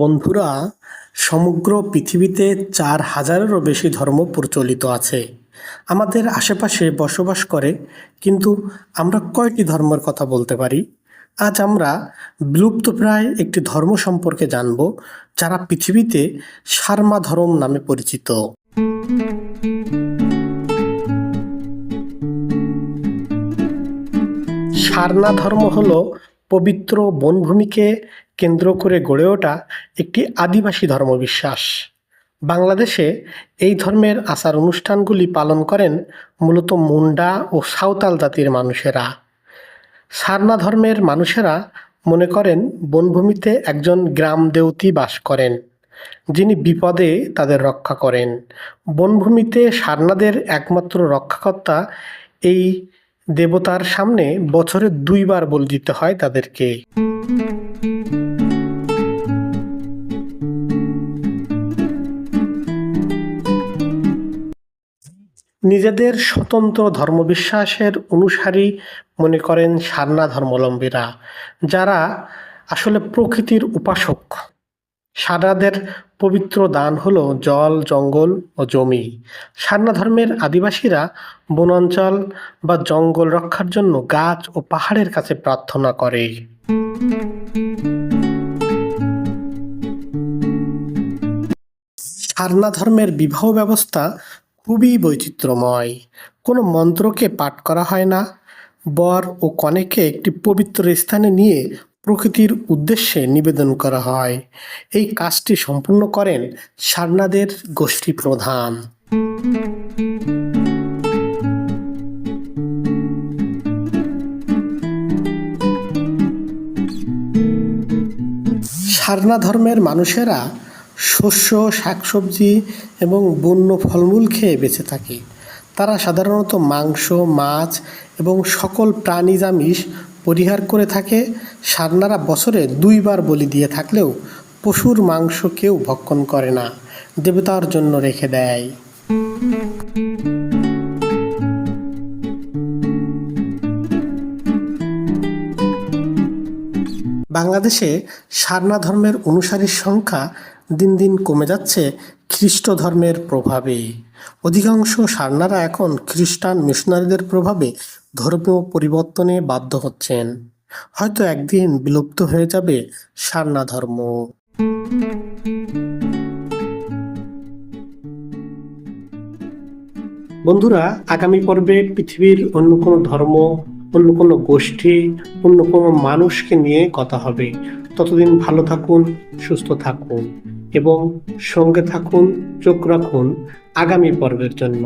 বন্ধুরা, সমগ্র পৃথিবীতে চার হাজারেরও বেশি ধর্ম প্রচলিত আছে। আমাদের আশেপাশে বসবাস করে, কিন্তু আমরা কয়টি ধর্মের কথা বলতে পারি? আজ আমরা বিলুপ্তপ্রায় একটি ধর্ম সম্পর্কে জানব, যারা পৃথিবীতে সারমা ধর্ম নামে পরিচিত। সারনা ধর্ম হল পবিত্র বনভূমিকে কেন্দ্র করে গড়ে ওঠা একটি আদিবাসী ধর্মবিশ্বাস। বাংলাদেশে এই ধর্মের আচার অনুষ্ঠানগুলি পালন করেন মূলত মুন্ডা ও সাঁওতাল জাতির মানুষেরা। সারনা ধর্মের মানুষেরা মনে করেন বনভূমিতে একজন গ্রাম দেউতি বাস করেন, যিনি বিপদে তাদের রক্ষা করেন। বনভূমিতে সারনাদের একমাত্র রক্ষাকর্তা এই দেবতার সামনে বছরে দুইবার বলি দিতে হয় তাদেরকে। নিজেদের স্বতন্ত্র ধর্মবিশ্বাসের অনুসারী মনে করেন সারনা ধর্মাবলম্বীরা, যারা আসলে প্রকৃতির উপাসক। সারনাদের পবিত্র দান হলো জল, জঙ্গল ও জমি। সারনা ধর্মের আদিবাসীরা বনাঞ্চল বা জঙ্গল রক্ষার জন্য গাছ ও পাহাড়ের কাছে প্রার্থনা করে। সারনা ধর্মের বিবাহ ব্যবস্থা খুবই বৈচিত্র্যময়। কোনো মন্ত্রকে পাঠ করা হয় না, বর ও কনেকে একটি পবিত্র স্থানে নিয়ে প্রকৃতির উদ্দেশ্যে নিবেদন করা হয়। এই কাজটি সম্পূর্ণ করেন সারনাদের গোষ্ঠী প্রধান। সারনা ধর্মের মানুষেরা শস্য, শাকসবজি এবং বন্য ফলমূল খেয়ে বেঁচে থাকে। তারা সাধারণত মাংস, মাছ এবং সকল প্রাণীজ আমিষ পরিহার করে থাকে, সারনারা বছরে দুইবার বলি দিয়ে থাকলেও পশুর মাংস কেউ ভক্ষণ করে না, দেবতার জন্য রেখে দেয়। বাংলাদেশে সারনা ধর্মের অনুসারীর সংখ্যা দিন দিন কমে যাচ্ছে খ্রিস্ট ধর্মের প্রভাবে। অধিকাংশ সারনারা এখন খ্রিস্টান মিশনারিদের প্রভাবে ধর্মীয় পরিবর্তনে বাধ্য হচ্ছেন। হয়তো একদিন বিলুপ্ত হয়ে যাবে সারনা ধর্ম। বন্ধুরা, আগামী পর্বে পৃথিবীর অন্য কোনো ধর্ম, অন্য কোনো গোষ্ঠী, অন্য কোনো মানুষকে নিয়ে কথা হবে। ততদিন ভালো থাকুন, সুস্থ থাকুন। এবং সঙ্গে থাকুন চোখ রাখুন আগামী পর্বের জন্য।